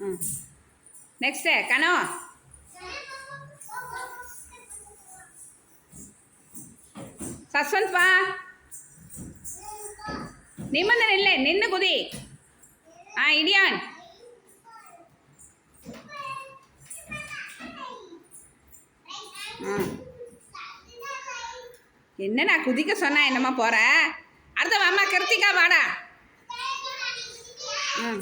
ம். நெக்ஸ்ட்டு கனோ சஸ்வந்த் வா நிமிர்ந்து நில்லு நின்று குதி. ஆ இடியான். ஆ என்ன நான் குதிக்க சொன்னா என்னம்மா போற? அடுத்த வாம்மா கிருத்திகா வாடா. ம்.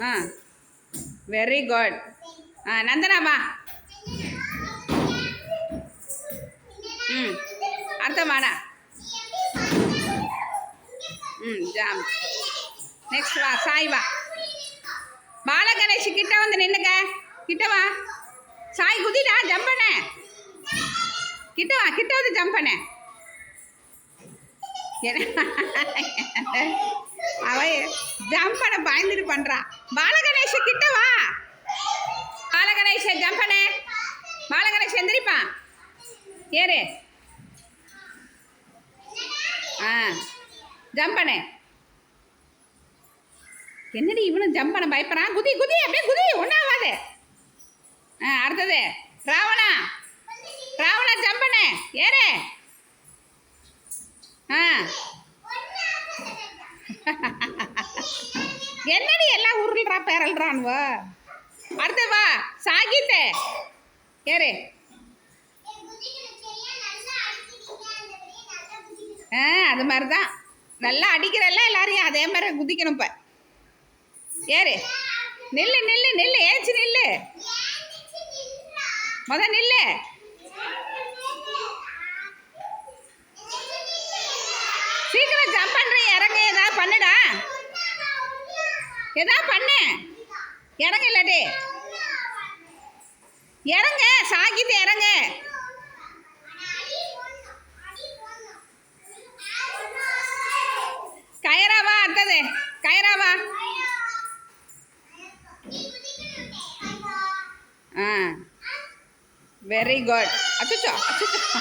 ஆ. வெரி குட் ஆ நந்தனா வா. ம். அர்த்தமானா ம் ஜாம். நெக்ஸ்ட் வா சாய் வா. பாலகணேஷ் கிட்ட வந்து நின்னுக்க கிட்ட வா. சாய் குதிடா ஜம்ப் பண்ண. கிட்ட வா கிட்ட வந்து ஜம்ப் பண்ண. என்ன- அவ ஜம்ப் பண்ண பயந்துட்டு பண்றா. பாலகணேஷ கிட்ட வா. பாலகணேஷ ஜம்ப் பண்ண பாலகணேஷ் ஏறு. ஆ ஜம்ப் பண்ணு என்னடி இவனும் ஜம்ப் பண்ண பயப்படுறான் குதி குதி அப்படியே குதி ஒன்றாவாது ஆ அடுத்தது. ராவணா. ராவணா ஜம்ப் பண்ணு ஏறு. ஆ. என்னடி எல்லாம் உருள்றா பேரல்றான்வ அடுத்து வா சாகித்து. ஏறு. ஆ அது மாதிரி தான் நல்லா அடிக்கிறல்ல எல்லாரையும் அதே மாதிரி குதிக்கணும் இப்போ. ஏறு. நில்லு நில்லு நில்லு. ஏச்சு நில்லு. முத நில்லு. சீக்கிரம் ஜம்ப் பண்ணுற இறங்க. ஏதாவது பண்ணுடா. ஏதாவது பண்ணு. இறங்க இல்லாட்டி. இறங்க. சாகித்து இறங்க. கயராவா அடுத்தது. கயராவா ஆ. வெரி குட் அச்சுச்சோ அச்சுச்சோ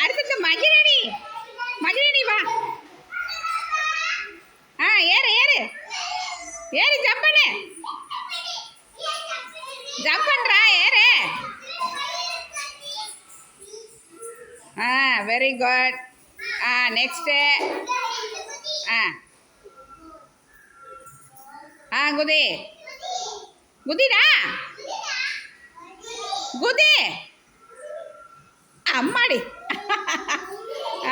அடுத்தது மகிரணி மகிரணி வா ஆ ஏறு ஏறு ஏறி ஜம்ப் பண்ணு. ஜம்ப் பண்ணுறா ஏறு. ஆ வெரி குட் ஆ நெக்ஸ்ட்டு ஆ. ஆ குதி. குதிடா. குதி. அம்மாடி.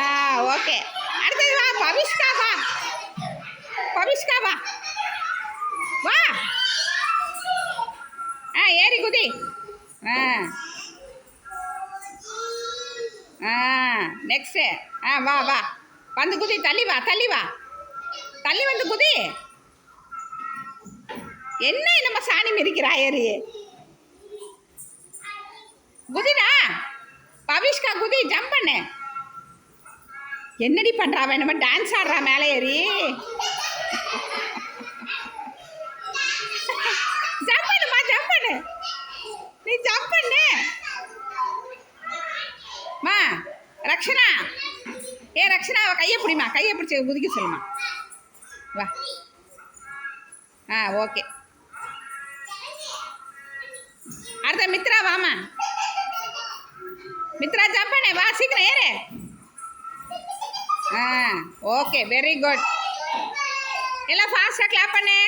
ஆ ஓகே ஏறி குதி. ஆ. ஆ நெக்ஸ்ட்டு ஆ வா வா. வந்து குதி தள்ளி வா தள்ளி வா. தள்ளி வந்து குதி. என்ன நம்ம சாணி மிதிக்கிறா ஏறி குதிடா. பவிஷ்கா குதி ஜம்ப் பண்ணு. என்னடி பண்றா வேணுமா டான்ஸ் ஆடுறா மேலே ஏறி ஜம்ப் பண்ணுமா ஜம்ப் பண்ணு நீ ஜம்ப் பண்ணு மா ரக்ஷனா ஏ ரக்ஷனா அவள் கையை பிடிமா கையை பிடிச்சி குதிக்க சொல்லுமா. வா. ஆ ஓகே. அடுத்த மித்ரா வாமா. மித்ரா ஜம்ப் வா சீக்கிரம் ஏறு. ஆ ஓகே வெரி குட் எல்லாம் ஃபாஸ்ட்டாக கிளாப் பண்ணு.